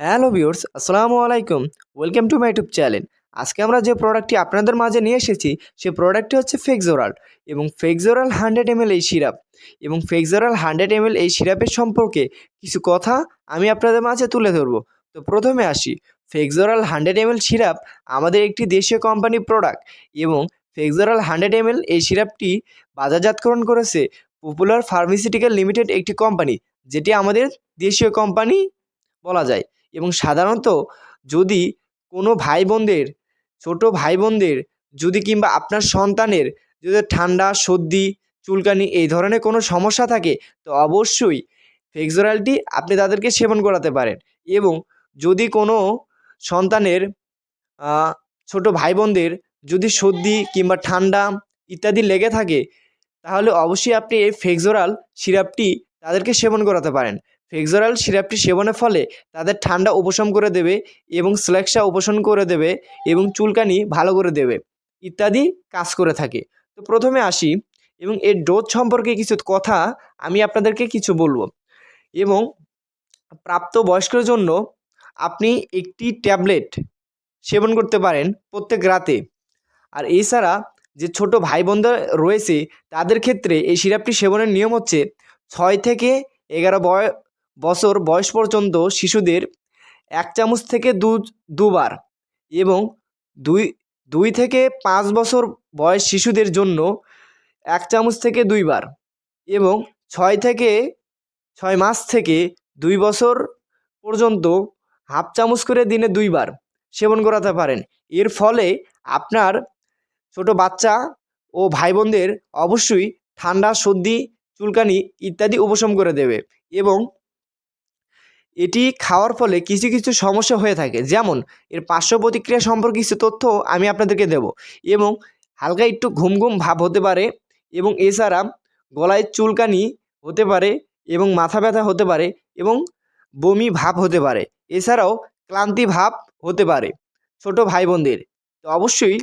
Hello viewers আসসালামু আলাইকুম। Welcome to my YouTube channel. আজকে আমরা যে প্রোডাক্টটি আপনাদের মাঝে নিয়ে এসেছি সেই প্রোডাক্টটি হচ্ছে ফেক্সোরাল এবং ফেক্সোরাল হান্ড্রেড এমএল এই সিরাপ। এবং ফেক্সোরাল হান্ড্রেড এমএল এই সিরাপের সম্পর্কে কিছু কথা আমি আপনাদের মাঝে তুলে ধরবো। তো প্রথমে আসি, ফেক্সোরাল হান্ড্রেড এমএল সিরাপ আমাদের একটি দেশীয় কোম্পানির প্রোডাক্ট এবং ফেক্সোরাল হান্ড্রেড এমএল এই সিরাপটি বাজারজাতকরণ করেছে পপুলার ফার্মাসিউটিক্যাল লিমিটেড একটি কোম্পানি, যেটি আমাদের দেশীয় কোম্পানি বলা যায়। এবং সাধারণত যদি কোনো ভাই বোনদের ছোটো ভাই বোনদের যদি কিংবা আপনার সন্তানের যদি ঠান্ডা, সর্দি, চুলকানি এই ধরনের কোনো সমস্যা থাকে, তো অবশ্যই ফেক্সোরালটি আপনি তাদেরকে সেবন করাতে পারেন। এবং যদি কোনো সন্তানের ছোটো ভাই বোনদের যদি সর্দি কিংবা ঠান্ডা ইত্যাদি লেগে থাকে, তাহলে অবশ্যই আপনি এই ফেক্সোরাল সিরাপটি তাদেরকে সেবন করাতে পারেন। ফেক্সোরাল সিরাপটি সেবনের ফলে তাদের ঠান্ডা উপশম করে দেবে এবং স্লেক্সা উপশম করে দেবে এবং চুলকানি ভালো করে দেবে ইত্যাদি কাজ করে থাকে। তো প্রথমে আসি এবং এর ডোজ সম্পর্কে কিছু কথা আমি আপনাদেরকে কিছু বলব। এবং প্রাপ্তবয়স্কের জন্য আপনি একটি ট্যাবলেট সেবন করতে পারেন প্রত্যেক রাতে। আর এছাড়া যে ছোটো ভাই বোনরা রয়েছে তাদের ক্ষেত্রে এই সিরাপটি সেবনের নিয়ম হচ্ছে ছয় থেকে এগারো বয়, বছর বয়স পর্যন্ত শিশুদের এক চামচ থেকে দু, দুবার এবং দুই দুই থেকে পাঁচ বছর বয়স শিশুদের জন্য এক চামচ থেকে দুইবার এবং ছয় থেকে ছয় মাস থেকে দুই বছর পর্যন্ত হাফ চামচ করে দিনে দুইবার সেবন করাতে পারেন। এর ফলে আপনার ছোটো বাচ্চা ও ভাই বোনদের অবশ্যই ঠান্ডা, সর্দি চুলকানি ইত্যাদি উপশম করে দেবে এবং এটি খাওয়ার ফলে কিছু কিছু সমস্যা হয়ে থাকে। যেমন, এর পার্শ্ব প্রতিক্রিয়া সম্পর্কে কিছু তথ্য আমি আপনাদেরকে দেব এবং হালকা একটু ঘুম ঘুম ভাব হতে পারে এবং এছাড়া গলায় চুলকানি হতে পারে এবং মাথা ব্যথা হতে পারে এবং বমি ভাব হতে পারে। এছাড়াও ক্লান্তি ভাব হতে পারে ছোটো ভাই বোনদের তো অবশ্যই